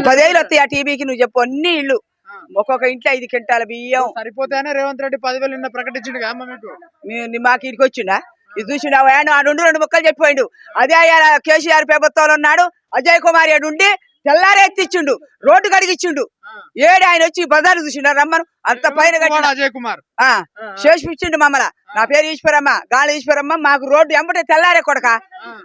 పదేళ్ళు వస్తాయి ఆ టీవీకి నువ్వు చెప్పు అన్ని ఇళ్ళు. ఒక్కొక్క ఇంట్లో ఐదు క్వింటాల బియ్యం. సరిపోతాయనే రేవంత్ రెడ్డి పదివేలు నిన్న ప్రకటించిండు అమ్మ మీకు? మీ- నీ మాకు ఇడికి వచ్చిండా? ఇది చూసిండా? ఆయన ఆ రెండు రెండు ముక్కలు చెప్పిపోయిండు అదే ఆయన కేసీఆర్ ప్రభుత్వంలో ఉన్నాడు. అజయ్ కుమార్ ఏడు ఉండి తెల్లారే ఎత్తిచ్చిండు రోడ్డు కడిగిచ్చిండు. ఏడు ఆయన వచ్చి బజారు చూసిండు రమ్మను. అంత పైన కట్టిన అజయ్ కుమార్? ఆ, చేసిపించిండు మమ్మల్ని. నా పేరు ఈశ్వరమ్మ గాలి ఈశ్వరమ్మ మాకు రోడ్డు ఎంబటే తెల్లారే కొడక.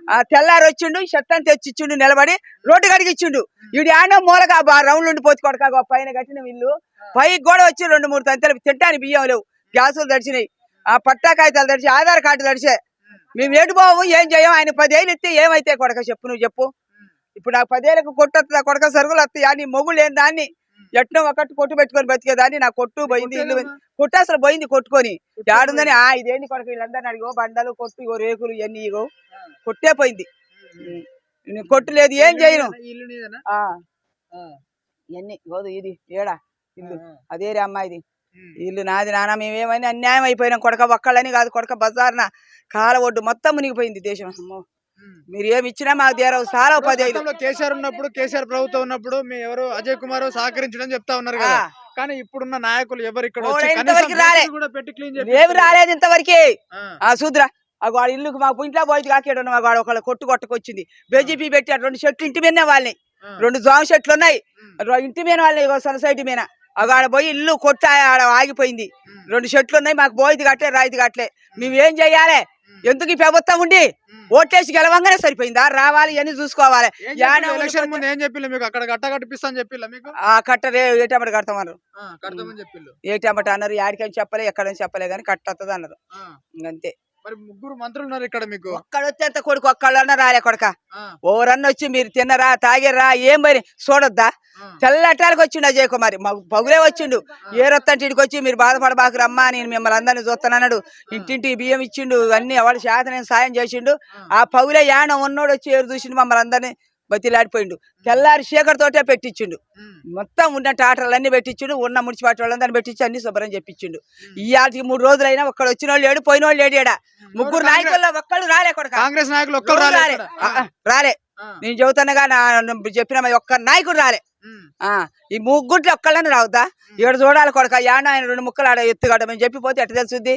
ఆ. తెల్లారి వచ్చిండు చెత్తని తెచ్చిచ్చిండు నిలబడి రోడ్డు కడిగిచ్చిండు. ఈడు ఆడో మూలగా బా రౌండ్ ఉండి పోతి కొడక పైన కట్టిన ఇల్లు. పైకి కూడా వచ్చి రెండు మూడు తంతలు తింటాను బియ్యం లేవు. గ్యాసులు తడిచినాయి. ఆ పట్టా కాగితాలు తడిచి ఆధార్ కార్డు తడిచే. మేము ఏడు పోవు ఏం చేయం ఆయన పదేళ్ళు ఇస్తే ఏమైతే కొడక చెప్పు నువ్వు చెప్పు. ఇప్పుడు నాకు పదేళ్ళకు కొట్టు వస్తుందా కొడక సరుకులు వస్తాయా? నీ మొగులు లేని దాన్ని ఎట్నో ఒకటి కొట్టు పెట్టుకొని బతికేదాన్ని. నా కొట్టు పోయింది ఇల్లు. కొట్టు అసలు పోయింది కొట్టుకొని. ఆడుందని ఆ ఇదేంటి కొడుకు వీళ్ళందరినీ అడిగో బండలు కొట్టు ఇగో రేకులు ఇవన్నీ ఇగో. కొట్టే పోయింది. నేను కొట్టు లేదు ఏం చేయను. ఇవన్నీ గోదు ఇది ఏడా? ఇల్లు. ఆ, అదే రే అమ్మాయిది. ఉమ్. ఇల్లు నాది నాన్న మేమేమైనా అన్యాయం అయిపోయినాం. కొడక ఒక్కళ్ళని కాదు కొడక బజార్న కాల ఒడ్డు మొత్తం మునిగిపోయింది దేశం. అమ్మో. మీరు ఏమి ఇచ్చినా మాకు తీరవు చాలా పదేళ్ళు గతంలో కేసీఆర్ ఉన్నప్పుడు కేసీఆర్ ప్రభుత్వం ఉన్నప్పుడు మీ ఎవరు అజయ్ కుమార్ సహకరించడం చెప్తా ఉన్నారు కదా. కానీ ఇప్పుడున్న నాయకులు ఎవరు ఇక్కడ ఏమి రాలేదు ఇంతవరకే. ఆ, సూద్రా ఆ వాడు ఇల్లుకు మా ఇంట్లో పోయి కాకేడు మా వాడు ఒకళ్ళు కొట్టు కొట్టుకొచ్చింది. బేజీపీ పెట్టి అటు రెండు చెట్లు ఇంటి మీదనే వాళ్ళని. రెండు జామ చెట్లు ఉన్నాయి. ఇంటి మీద వాళ్ళని సొసైటీ మీద ఆడ పోయి ఇల్లు కొట్ట ఆడ ఆగిపోయింది. రెండు చెట్లు ఉన్నాయి మాకు బోయిది కట్లే రాయిది కట్లే మేము ఏం చెయ్యాలి ఎందుకు ఈ ప్రభుత్వం ఉండి? ఉమ్. ఓట్లేసి గెలవంగానే సరిపోయిందా? రావాలి అని చూసుకోవాలి. ఏం? ఎలక్షన్ ముందు ఏం చెప్పిల్లు మీకు? అక్కడ గట్ట కట్టిపిస్తా అని చెప్పిల్లా మీకు? ఆ కట్ట రే ఏటమ్మట కడతామన్నారు. ఆ, కడతామని చెప్పిల్లు. అన్నారు యాడికని చెప్పలే ఎక్కడని చెప్పలే కానీ కట్టత్తది అన్నారు అంతే మరి ముగ్గురు మంత్రులు ఉన్నారు ఇక్కడ మీకు? ఒక్కడొస్తే అంత కొడుకు? ఒక్కళ్ళన్నా రాలే కొడక. ఓరన్న వచ్చి మీరు తిన్నరా తాగిర్రా ఏం మరి? చూడొద్దా? తెల్లటానికి వచ్చిండు అజయ్ కుమార్. పగులే వచ్చిండు. ఏ రొత్తంటి ఇడికి వచ్చి మీరు బాధపడబాకు రమ్మా నేను మిమ్మల్ని అందరిని చూస్తానన్నాడు ఇంటింటి బియ్యం ఇచ్చిండు అన్ని ఎవరి శాత సాయం చేసిండు. ఆ పగులే యానం ఉన్నోడు వచ్చి ఏరు చూసిండు మమ్మల్ని అందరినీ. బతిలాడిపోయిండు. తెల్లారి శేఖర్ తోటే పెట్టించిండు మొత్తం ఉన్న టాటర్లు అన్ని పెట్టించిండు ఉన్న మున్సిపాలిటీ వాళ్ళందరినీ పెట్టించి అన్ని శుభ్రం చెప్పించిండు ఇవాళకి మూడు రోజులైనా ఒక్కడ వచ్చిన వాళ్ళు లేడు పోయిన వాళ్ళు లేడు ఈడ. ముగ్గురు నాయకుల్లో ఒక్కళ్ళు రాలే కాంగ్రెస్ నాయకులు రాలే రాలే. నేను చెబుతానుగా చెప్పిన ఒక్క నాయకుడు రాలే. ఈ ముగ్గురు ఒక్కళ్ళని రావుతా ఇక్కడ చూడాలి కొడక యాడ ఆయన రెండు ముక్కలు ఆడ ఎత్తుగాడ మేము చెప్పిపోతే ఎట్ట తెలుసుద్ది?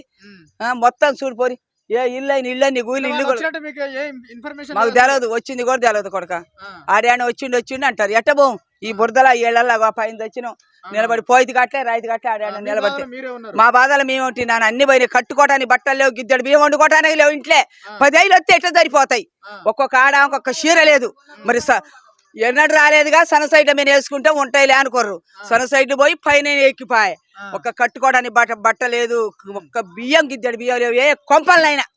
మొత్తం చూడిపోని ఏ ఇల్లు అయిన ఇల్లు అన్ని ఇల్లు కూడా మీకు ఏ ఇన్ఫర్మేషన్ మాకు తెలియదు వచ్చింది కూడా తెలియదు కొడక. ఆ, ఆడాన వచ్చిండు వచ్చిండు అంటారు. ఎట్ట పోం? ఈ బురదల ఏళ్ళ పైన తెచ్చినాం. నిలబడి పోయిది కట్లే రైతు కట్లే ఆడాన నిలబడితే. ఉన్నారు. మా బాధలు మేమేంటి నాన్న? అన్ని పోయినాయి. కట్టుకోవటానికి బట్టలు లేవు గిద్దడు బియ్యం వండుకోవటానికి లేవు ఇంట్లే. పదేళ్ళు వస్తే ఎట్లా సరిపోతాయి? ఒక్కొక్క ఆడ ఒక్కొక్క చీర లేదు. మరి ఎన్నడు రాలేదుగా సనసైడ్ మీద వేసుకుంటే ఉంటాయిలే అనుకోర్రు. సనసైడ్ పోయి పైన ఎక్కిపాయే. ఒక కట్టుకోవడానికి బట్ట బట్ట లేదు ఒక్క బియ్యం గిద్దడు బియ్యం లేవు. ఏ కొంపలనైనా. ఉమ్,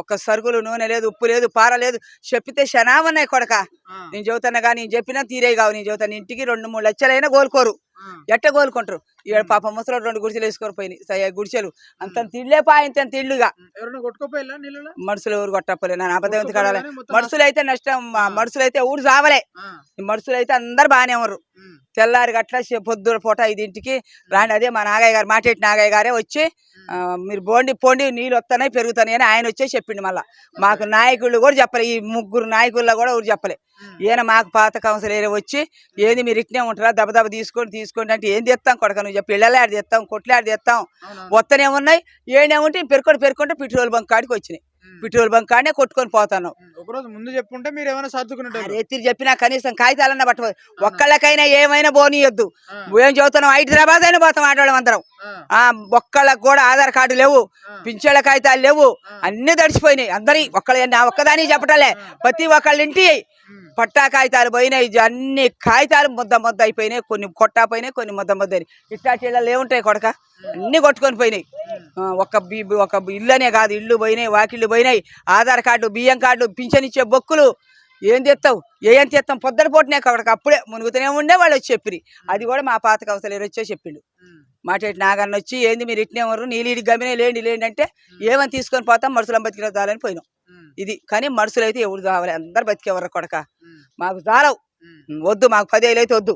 ఒక్క సరుకులు నూనె లేదు ఉప్పు లేదు పార లేదు చెప్పితే శనామన్నాయి కొడక. నేను చెబుతాను కానీ నేను చెప్పినా తీరే కావు నేను చెబుతాను ఇంటికి రెండు మూడు లక్షలైనా కోలుకోరు ఎట్ట కోలుకుంటారు ఇక్కడ పాప ముసలు రెండు గుడిసెలు వేసుకొని పోయినాయి. గుడిసెలు. అంత తిళ్ళే పాయింత తిళ్ళుగా. మనుషులు ఎవరు కొట్టపోలే నా అబద్ధం కడాలి మనుషులు అయితే నష్టం మనుషులు అయితే ఊరు చావలే ఈ మనుషులు అయితే అందరు బాగానే ఉన్నారు తెల్లారి గట్ల పొద్దున పూట ఐదింటికి రాండి. అదే మా నాగయ్య గారు మాటేటి నాగయ్య గారే వచ్చి మీరు పోండి పోండి నీళ్ళు వస్తున్నాయి పెరుగుతున్నాయి అని ఆయన వచ్చే చెప్పిండు మళ్ళా. మాకు నాయకుళ్ళు కూడా చెప్పలే ఈ ముగ్గురు నాయకుల్లో కూడా ఎవరు చెప్పలే. ఈయన మాకు పాత కౌన్సిలర్ వచ్చి ఏంది మీరు ఇట్నే ఉంటారా దెబ్బ దెబ్బ తీసుకోండి తీసుకోండి అంటే ఏం తెస్తాం కొడక నువ్వు చెప్పి ఇళ్ళలాడి తెస్తాం కొట్లాడి తెస్తాం? వస్తనే ఉన్నాయి ఏనే ఉంటే పెరుకొని పెరుకుంటే పెట్రోల్ బంక్ కాడికి వచ్చినాయి. పెట్రోల్ బంక్ కాడనే కొట్టుకొని పోతాను. ఒకరోజు ముందు చెప్పుంటే మీరు ఏమైనా సర్దుకునేటారు రేతిరి చెప్పినా కనీసం కాగితాలన్నా పట్టబోదు ఒక్కళ్ళకైనా ఏమైనా పోనీయొద్దు. ఏం చదువుతున్నాం హైదరాబాద్ అయినా పోతాం ఆడవాళ్ళం అందరం ఆ ఒక్కళ్ళకి కూడా ఆధార్ కార్డు లేవు పింఛన్ల కాగితాలు లేవు అన్ని తడిచిపోయినాయి అందరి ఒక్కళ్ళ నా ఒక్కదాని చెప్పటలే. ప్రతి ఒక్కళ్ళ ఇంటి పట్టా కాగితాలు పోయినాయి. అన్ని కాగితాలు ముద్ద ముద్ద అయిపోయినాయి. కొన్ని కొట్టా పోయినాయి కొన్ని ముద్ద ముద్ద అయినాయి. ఇట్లాంటి ఇళ్ళలో ఏముంటాయి కొడక? అన్ని కొట్టుకొని పోయినాయి. ఒక బి- ఒక ఇల్లనే కాదు ఇల్లు పోయినాయి వాకిళ్ళు పోయినాయి ఆధార్ కార్డు బియ్యం కార్డు పింఛన్ ఇచ్చే బొక్కులు ఏం తెస్తావు ఏం తెస్తాం పొద్దున పూటనే కొడక అప్పుడే మునుగుతూనే ఉండే వాళ్ళు వచ్చి చెప్పిరి అది కూడా మా పాత కౌన్సిలర్ వచ్చే చెప్పిండు మాటేటి నాగన్న వచ్చి ఏంది మీరు ఇట్నే ఉన్నారు నీళ్ళు గమినే లేండి లేండి అంటే ఏమని తీసుకొని పోతాం? మనుషులం బతికిన చాలని పోయినాం ఇది. కానీ మనుషులు అయితే ఎవరు చావాలి అందరు బతికేవారు కొడక. మాకు చాలవు. వద్దు మాకు పదేళ్ళు అయితే వద్దు.